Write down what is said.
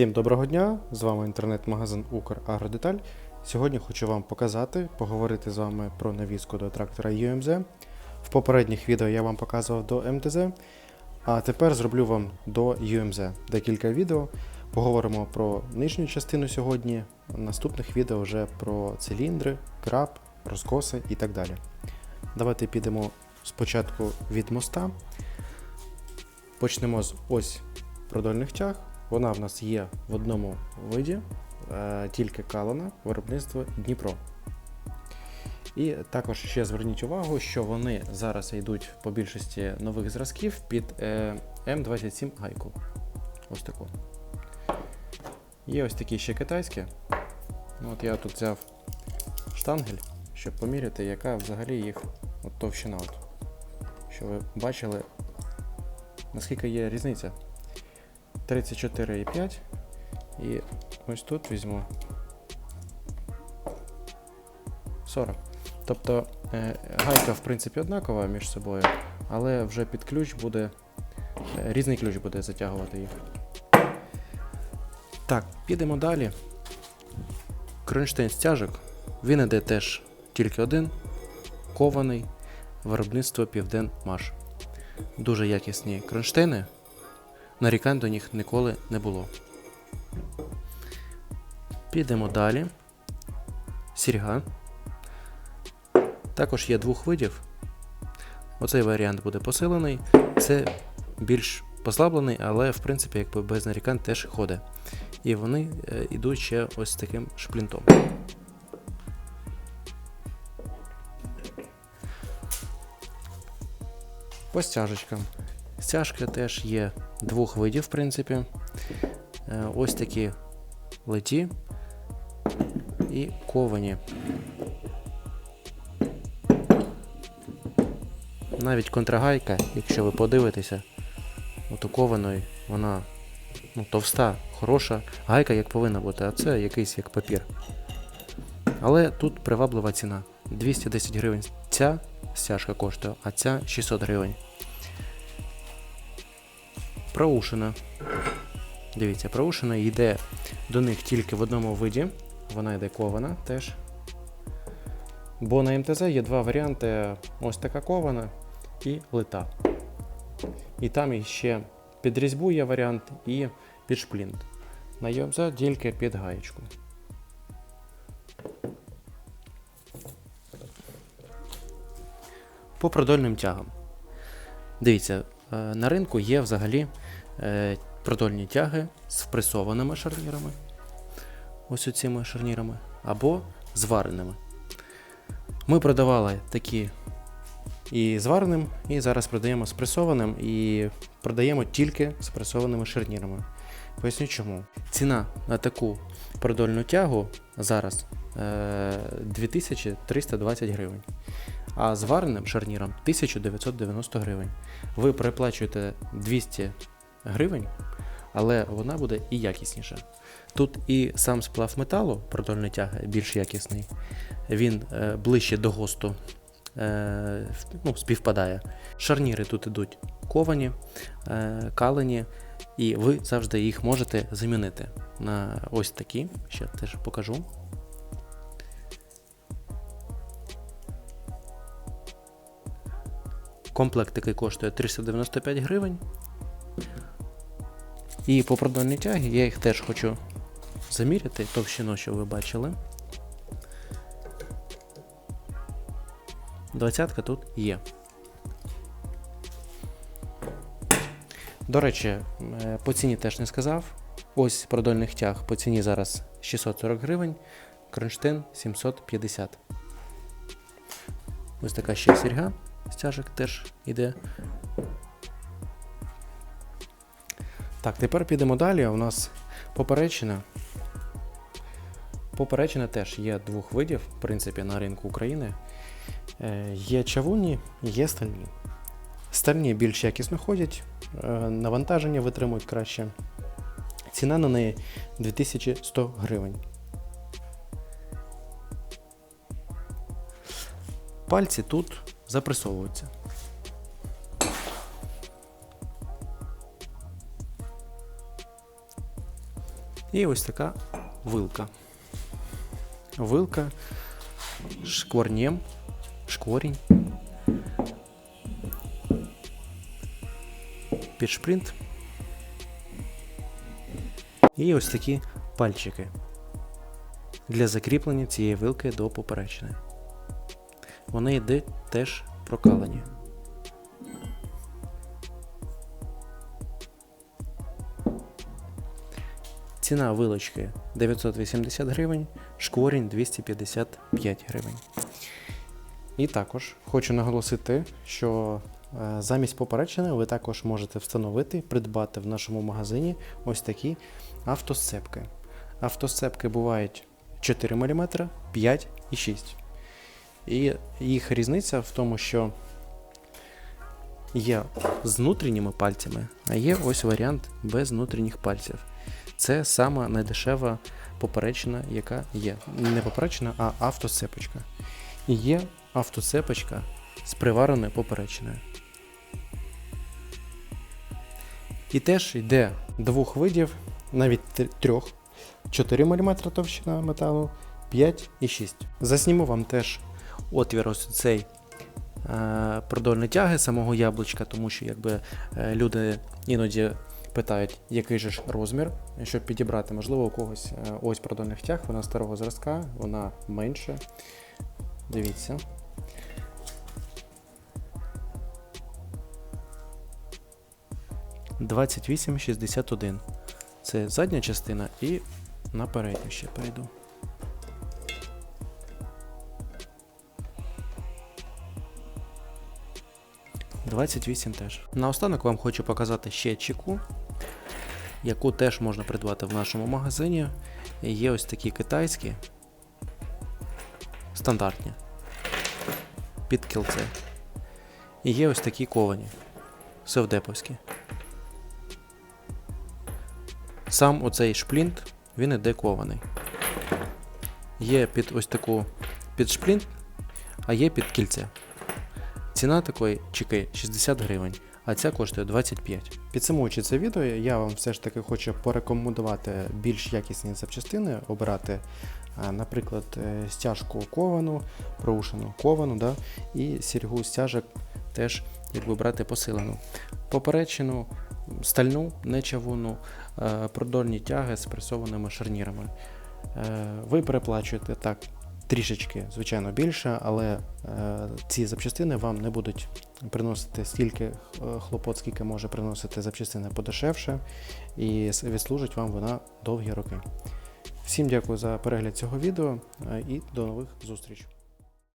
Всім доброго дня! З вами інтернет-магазин Украгродеталь. Сьогодні хочу вам показати, поговорити з вами про навіску до трактора UMZ. В попередніх відео я вам показував до МТЗ, а тепер зроблю вам до UMZ декілька відео. Поговоримо про нижню частину сьогодні. Наступних відео вже про циліндри, краб, розкоси і так далі. Давайте підемо спочатку від моста. Почнемо з ось продольних тяг. Вона в нас є в одному виді, е, тільки калана, виробництво Дніпро. І також ще зверніть увагу, що вони зараз йдуть по більшості нових зразків під е, М27 гайку. Ось таку. Є ось такі ще китайські. Ну, От я тут взяв штангель, щоб поміряти, яка взагалі їх от товщина. От. Щоб ви бачили, наскільки є різниця. 34,5 і ось тут візьму 40. Тобто е, гайка, в принципі, однакова між собою, але вже під ключ буде. е, Різний ключ буде затягувати їх. Так, підемо далі. Кронштейн стяжок. Він іде теж тільки один. Кований. Виробництво Південмаш. Дуже якісні кронштейни нарікань до них ніколи не було. Підемо далі. Сірга. Також є двох видів. Оцей варіант буде посилений. Це більш послаблений, але в принципі якби без нарікань теж ходить. І вони е, йдуть ще ось таким шплінтом. По стяжечкам. Стяжки теж є двох видів, в принципі. Е, Ось такі леті і ковані. Навіть контрагайка, якщо ви подивитеся, у кованої вона ну, товста, хороша, гайка як повинна бути, а це якийсь як папір. Але тут приваблива ціна. 210 гривень ця стяжка коштує, а ця 600 гривень. Проушина. Дивіться, проушина йде до них тільки в одному виді. Вона йде кована теж. Бо на МТЗ є два варіанти: ось така кована і лита. І там іще під різьбу є варіант і під шплінт. На ЮМЗ тільки під гаєчку. По продольним тягам. Дивіться, е, на ринку є взагалі продольні тяги з впресованими шарнірами. Ось оціми шарнірами, або звареними. Ми продавали такі і звареним, і зараз продаємо з пресованим, і продаємо тільки з пресованими шарнірами. Поясню чому. Ціна на таку продольну тягу зараз е, 2320 гривень. А звареним шарніром 1990 гривень. Ви переплачуєте 200 гривень, але вона буде і якісніша. Тут і сам сплав металу, продольної тяги, більш якісний, він е, ближче до госту е, ну, співпадає. Шарніри тут ідуть ковані, е, калені, і ви завжди їх можете замінити на ось такі. Ще теж покажу. Комплект такий коштує 395 гривень. І по продольній тяги я їх теж хочу заміряти товщину, що ви бачили. Двадцятка тут є. До речі, е, по ціні теж не сказав. Ось продольних тяг по ціні зараз 640 гривень, кронштейн 750. Ось така ще сірга стяжок теж іде. Так, тепер підемо далі. У нас поперечина. Поперечина теж є двох видів, в принципі, на ринку України. Е, Є чавунні, є стальні. Стальні більш якісно ходять, е, навантаження витримують краще. Ціна на неї 2100 гривень. Пальці тут запресовуються. І ось така вилка. Вилка шкварнєм, шкворінь. Під шпринт. І ось такі пальчики для закріплення цієї вилки до поперечини. Вони йде теж прокалені. Ціна вилочки 980 гривень, шкворінь 255 гривень. І також хочу наголосити, що е, замість поперечини ви також можете встановити, придбати в нашому магазині ось такі автосцепки. Автосцепки бувають 4 мм, 5 і 6. І їх різниця в тому, що є з внутрішніми пальцями, а є ось варіант без внутрішніх пальців. Це сама найдешева поперечина, яка є. Не поперечина, а автоцепочка. І є автоцепочка з привареною поперечиною. І теж йде двох видів, навіть трьох. 4 мм товщина металу, 5 і 6. Засніму вам теж отвір ось цей е, тяги самого яблучка, тому що якби е, люди іноді питають, який же ж розмір, щоб підібрати. Можливо, у когось е, ось продольних тяг, вона старого зразка, вона менше. Дивіться. Двадцять. Це задня частина і на передню ще перейду. Двадцять вісім теж. Наостанок вам хочу показати ще чеку, яку теж можна придбати в нашому магазині. Є ось такі китайські, стандартні, під кільце. І є ось такі ковані, совдеповські. Сам оцей шплінт, він іде кований. Є під ось таку під шплінт, а є під кільце. Ціна такої чеки 60 гривень, а ця коштує 25. Підсумуючи це відео, я вам все ж таки хочу порекомендувати більш якісні запчастини, обирати, наприклад, е, стяжку ковану, проушену ковану, да, і сіргу стяжок теж якби брати посилену. Поперечину, стальну, не чавунну, е, продольні тяги з пресованими шарнірами. Е, Ви переплачуєте так трішечки, звичайно, більше, але е, ці запчастини вам не будуть приносити стільки е, хлопот, скільки може приносити запчастини подешевше, і відслужить вам вона довгі роки. Всім дякую за перегляд цього відео е, і до нових зустрічей.